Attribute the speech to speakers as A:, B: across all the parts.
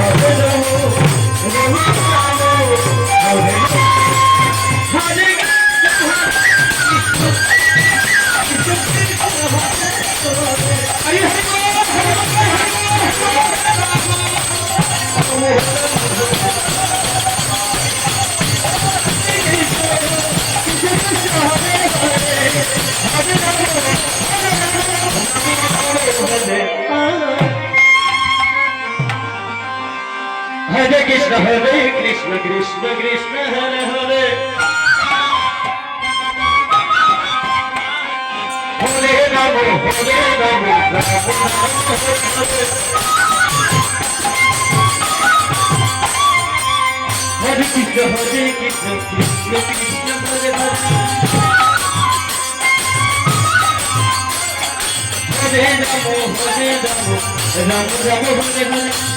A: Thank you. Hare Krishna Hare Krishna Krishna Krishna, Hare Hare. Hare NaMo Hare Namo Namo Namo Hare Krishna Hare Krishna Krishna Krishna, Hare Hare. Hare NaMo Hare NaMo Ram Ram, Hare Hare.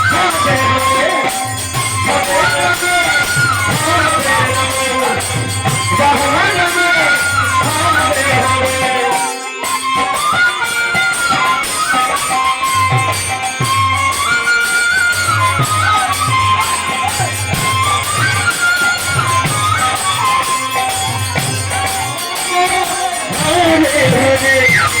A: Hey, hey, hey.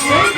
A: Thank you.